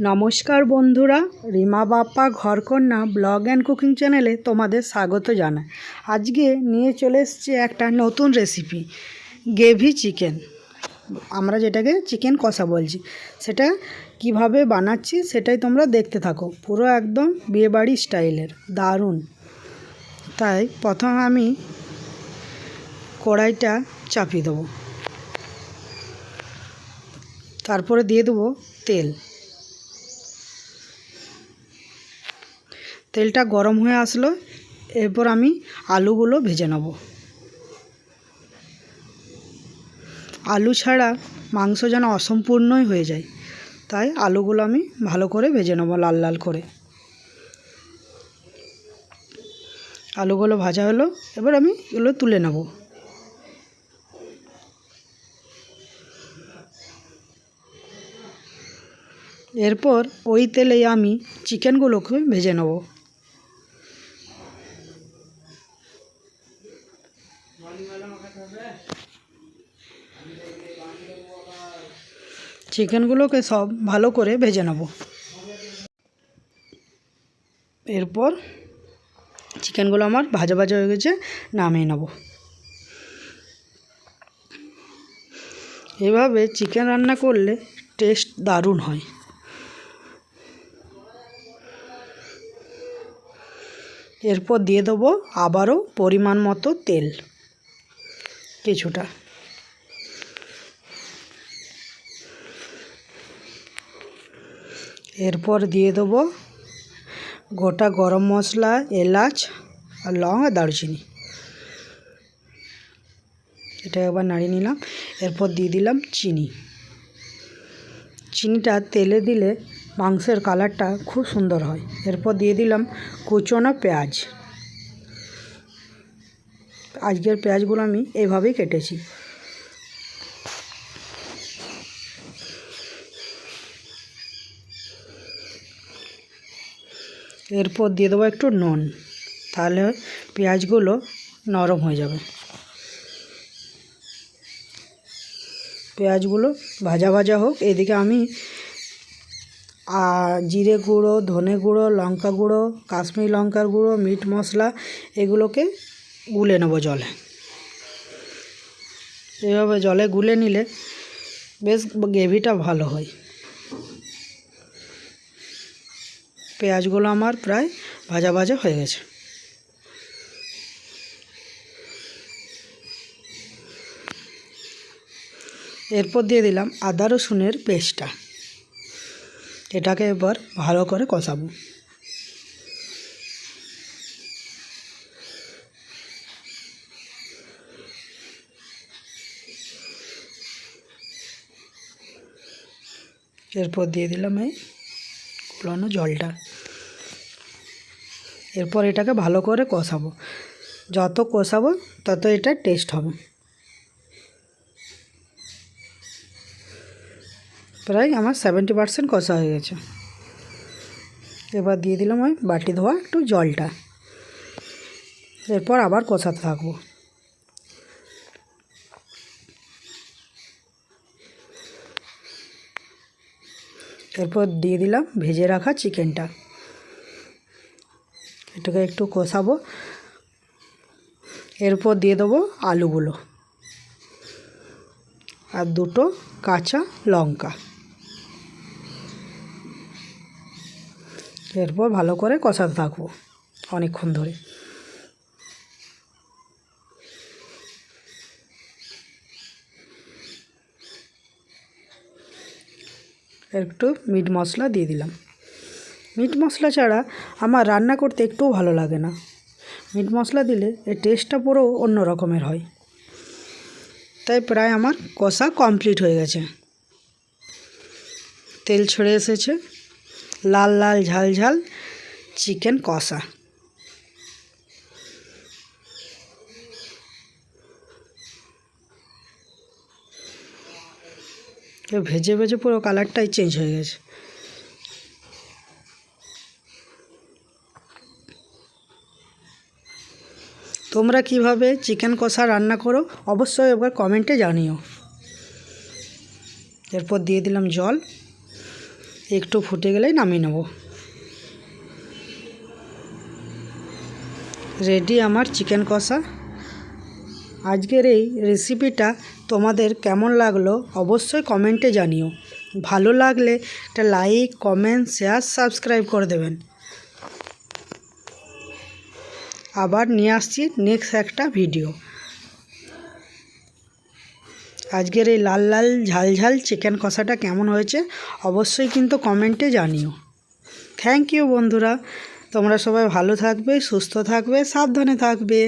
নমস্কার বন্ধুরা, Rima Bappa ঘরকন্যা blog and cooking চ্যানেলে তোমাদের স্বাগত জানাই। আজকে নিয়ে চলে এসেছি একটা নতুন রেসিপি গ্রেভি চিকেন। আমরা যেটাকে চিকেন কষা বলছি, সেটা কীভাবে বানাচ্ছি সেটাই তোমরা দেখতে থাকো। পুরো একদম বিয়েবাড়ি স্টাইলের, দারুণ। তাই প্রথম আমি কড়াইটা চাপিয়ে দেবো। তারপরে দিয়ে দেবো তেল। তেলটা গরম হয়ে আসলো, এরপর আমি আলুগুলো ভেজে নেব। আলু ছাড়া মাংস যেন অসম্পূর্ণই হয়ে যায়, তাই আলুগুলো আমি ভালো করে ভেজে নেব লাল লাল করে। আলুগুলো ভাজা হলো, এবার আমি এগুলো তুলে নেব। এরপর ওই তেলেই আমি চিকেনগুলোকে ভেজে নেব। চিকেনগুলোকে সব ভালো করে ভেজে নেব। এরপর চিকেনগুলো আমার ভাজা ভাজা হয়ে গেছে, নামিয়ে নেব। এভাবে চিকেন রান্না করলে টেস্ট দারুণ হয়। এরপর দিয়ে দেবো আবারও পরিমাণ মতো তেল। কিছুটা। এরপর দিয়ে দেবো গোটা গরম মশলা, এলাচ আর লং আর দারুচিনি। এটা একবার নাড়িয়ে নিলাম। এরপর দিয়ে দিলাম চিনি। চিনিটা তেলে দিলে মাংসের কালারটা খুব সুন্দর হয়। এরপর দিয়ে দিলাম কুচনো পেঁয়াজ। আজকের পেঁয়াজগুলো আমি এইভাবেই কেটেছি। এরপর দিয়ে দেবো একটু নুন, তাহলে পেঁয়াজগুলো নরম হয়ে যাবে। পেঁয়াজগুলো ভাজা ভাজা হোক, এদিকে আমি আর জিরে গুঁড়ো, ধনে গুঁড়ো, লঙ্কা গুঁড়ো, কাশ্মীরি লঙ্কার গুঁড়ো, মিট মশলা, এগুলোকে গুলে নেব জলে। এভাবে জলে গুলে নিলে বেশ গ্রেভিটা ভালো হয়। পেঁয়াজগুলো আমার প্রায় ভাজা ভাজা হয়ে গেছে। এরপর দিয়ে দিলাম আদা রসুনের পেস্টটা। এটাকে এবার ভালো করে কষাবো। এরপর দিয়ে দিলাম এই কুলানো জলটা। এরপর এটাকে ভালো করে কষাবো। যত কষাবো, তত এটা টেস্ট হবে। প্রায় আমার সেভেন্টি পারসেন্ট কষা হয়ে গেছে। এবার দিয়ে দিলাম ওই বাটি ধোয়া একটু জলটা। এরপর আবার কষাতে থাকব। এরপর দিয়ে দিলাম ভেজে রাখা চিকেনটা। এটাকে একটু কষাবো। এরপর দিয়ে দেবো আলুগুলো। আর দুটো কাঁচা লঙ্কা। এরপর ভালো করে কষাতে থাকব অনেকক্ষণ ধরে। একটু মিট মশলা দিয়ে দিলাম। মিট মশলা ছাড়া আমার রান্না করতে একটুও ভালো লাগে না। মিট মশলা দিলে এর টেস্টটা পুরো অন্য রকমের হয়। তাই প্রায় আমার কষা কমপ্লিট হয়ে গেছে। তেল ছড়ে এসেছে। লাল লাল ঝাল ঝাল চিকেন কষা। ভেজে ভেজে পুরো কালারটাই চেঞ্জ হয়ে গেছে। তোমরা কীভাবে চিকেন কষা রান্না করো অবশ্যই একবার কমেন্টে জানিও। এরপর দিয়ে দিলাম জল। একটু ফুটে গেলেই নামিয়ে নেব। রেডি আমার চিকেন কষা। আজকের এই রেসিপিটা তোমাদের কেমন লাগল অবশ্যই কমেন্টে জানিও। ভালো লাগলে একটা লাইক, কমেন্ট শেয়ার সাবস্ক্রাইব করে দেবেন। আবার নিয়ে আসছি নেক্সট একটা ভিডিও আজকের এই লাল লাল ঝাল ঝাল চিকেন কষাটা কেমন হয়েছে অবশ্যই কিন্তু কমেন্টে জানিও। থ্যাংক ইউ বন্ধুরা। তোমরা সবাই ভালো থাকবে, সুস্থ থাকবে, সাবধানে থাকবে।